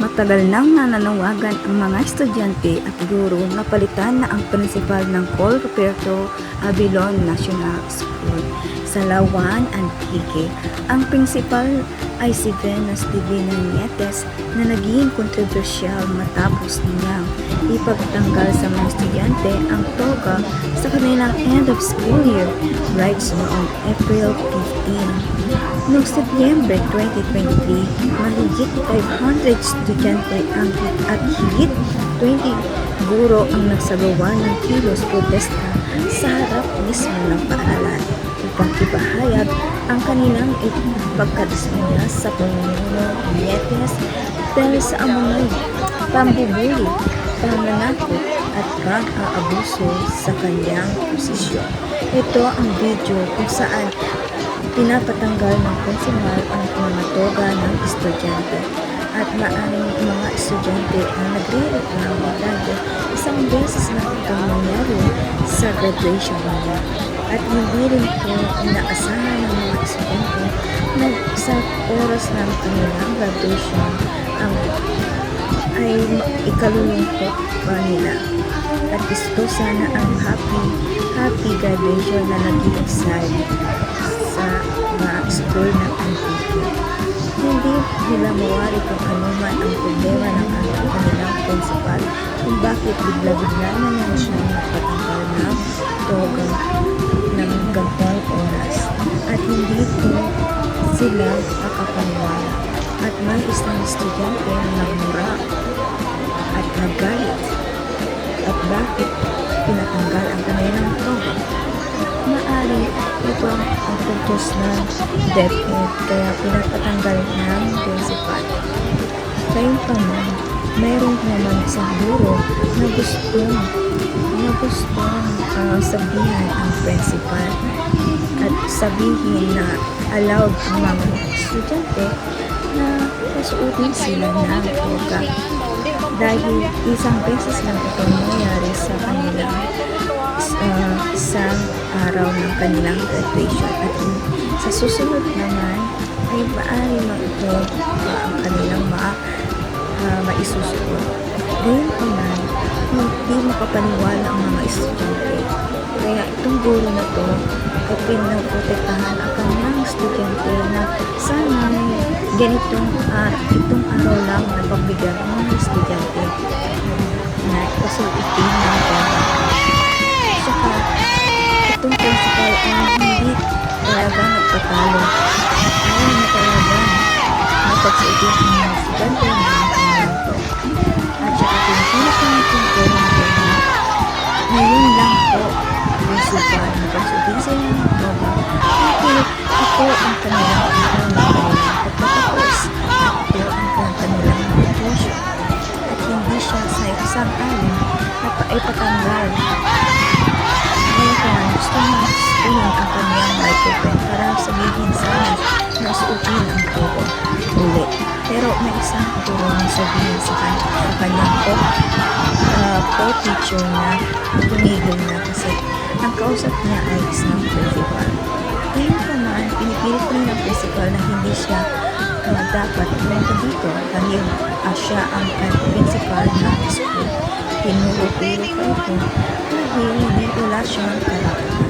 Matagal nang nananawagan ang mga estudyante at guro na palitan na ang prinsipal ng Col Roberto Abilon National School sa Lawan, Antique. Ang prinsipal ay si Venus Divina Nietes na naging kontrobersyal matapos niyang ipagtanggal sa mga estudyante ang toga sa kanilang end of school year rights noong April 15. Noong Setyembre 2023, mahigit 500 estudyante ang at higit 20 guro ang nagsagawa ng kilos protesta sa harap mismo ng paaralan upang ipahayag ang kanilang pagkadismaya sa Panginoon Nietes dahil sa amoy, pambubuli, pananakot at pang-aabuso sa kanyang posisyon. Ito ang video kung saan pinapatanggal ng konsumal ang mga toga ng estudyante at maaring mga estudyante ang nagre-reklamo dahil isang beses na ito nangyari sa graduation nila at hindi rin po inaasahan ng mga estudyante na sa oras ng kanilang graduation ang ay ikalulungkot pa nila at gusto sana ang happy happy graduation na naging sa mga school ng Antique. Hindi nila mawari kung ano man ang problema ng ang kanilang principal kung bakit bigla-bigla na lang siya nagpatanggal ng toga ng gantong oras. At hindi po sila nakapaniwala at may isang estudyante na nagmura at nagalit at bakit pinatanggal ang kanilang toga Maari ito ang pagtos ng DepEd kaya pinapatanggal ng principal. Gayunpaman, mayroon naman isang guro na gustong na gustong ah, sabihan ang principal at sabihin na allowed ang mga estudyante na pasuotin sila ng toga dahil isang beses lang ito nangyari sa kanilang uh, isang araw ng kanilang graduation at sa susunod naman ay maaari mo ito uh, ang kanilang ma, uh, maisusunod. Gayun pa man, hindi makapaniwala ang mga estudyante. Kaya itong guro na to ay pinaprotektahan ang kanilang estudyante na sana ganitong uh, itong araw lang na pagbigyan ng mga estudyante na pasuitin ng pera. Saka, itong principal ay hindi talaga nagpatalo. Ayaw na talaga napagsuitin ang mga estudyante ng mga kanito. At saka pinipilit ng ating pera na pera. Ngayon lang po, principal, napagsuitin sila ng ito ang kanilang ang kanilang na paipatanggal ngayon gusto mo sabihin ang kanyang microphone para sabihin sana na suutin ang turo uli. Pero may isang turo na sabihin sa, kan sa kanyang po, uh, po teacher na tumigil na kasi ang kausap niya ay isang principal. Ngayon pa man, pinipilit rin ng principal na hindi siya uh, dapat pumunta dito dahil uh, siya ang principal na school. Tinuro-turo pa ito dahil hindi wala siyang karapatan.